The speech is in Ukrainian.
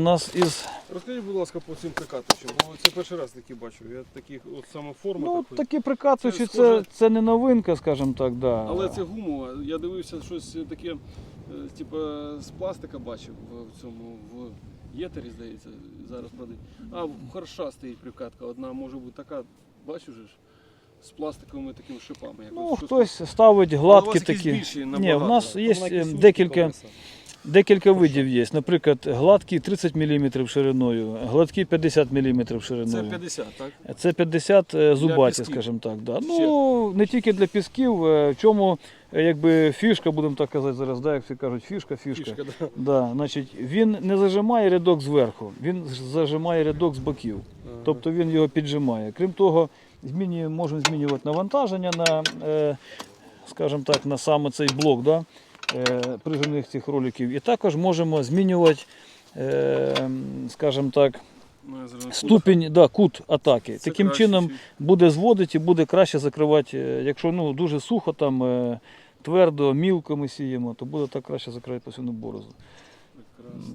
У нас із Розкажіть, будь ласка, по цим прикатувачам, бо це перший раз такі бачу. Я таких, от саме форма ну, такої. такі прикатуючі, Це це, схоже- це не новинка, скажімо так. Да. Але це гумова. Я дивився щось таке, е, типу, з пластика бачив в цьому в єтері, здається, зараз продають. А в харша стоїть прикатка. Одна може бути така, бачу же ж, з пластиковими такими шипами. як Ну, от щось- хтось ставить Але у гладкі вас якісь такі. більші Ні, набагато. нас є е, декілька. Декілька видів є. Наприклад, гладкі 30 мм шириною, гладкі 50 мм шириною. Це 50, так? Це 50 е, зубаті, скажімо так. Да. Ну, не тільки для пісків, е, в чому е, якби фішка, будемо так казати зараз, да, як всі кажуть, фішка, фішка. Фішка, да. Да, значить, він не зажимає рядок зверху, він зажимає рядок з боків. Ага. Тобто він його піджимає. Крім того, змінює, можемо змінювати навантаження на, скажімо так, на саме цей блок да, прижимних цих роликів. І також можемо змінювати, е, скажімо так, Ну, ступінь, да, кут атаки. Це Таким краще, чином чи- буде зводити і буде краще закривати. е, Якщо ну, дуже сухо, там, е, твердо, мілко ми сіємо, то буде так краще закривати посівну борозу. Прекрасно.